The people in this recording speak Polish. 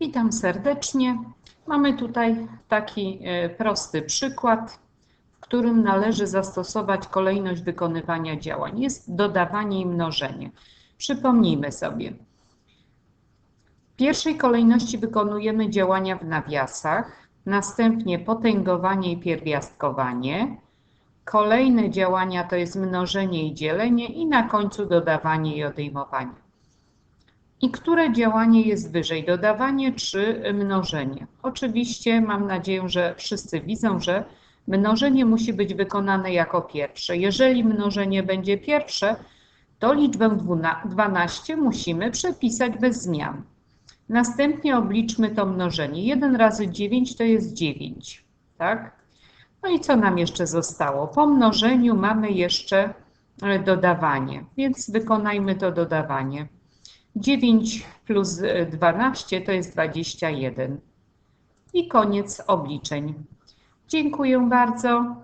Witam serdecznie. Mamy tutaj taki e, prosty przykład, w którym należy zastosować kolejność wykonywania działań. Jest dodawanie i mnożenie. Przypomnijmy sobie. W pierwszej kolejności wykonujemy działania w nawiasach, następnie potęgowanie i pierwiastkowanie. Kolejne działania to jest mnożenie i dzielenie i na końcu dodawanie i odejmowanie. I które działanie jest wyżej, dodawanie czy mnożenie? Oczywiście mam nadzieję, że wszyscy widzą, że mnożenie musi być wykonane jako pierwsze. Jeżeli mnożenie będzie pierwsze, to liczbę 12 musimy przepisać bez zmian. Następnie obliczmy to mnożenie. 1 razy 9 to jest 9, tak? No i co nam jeszcze zostało? Po mnożeniu mamy jeszcze e, dodawanie, więc wykonajmy to dodawanie. 9 plus 12 to jest 21. I koniec obliczeń. Dziękuję bardzo.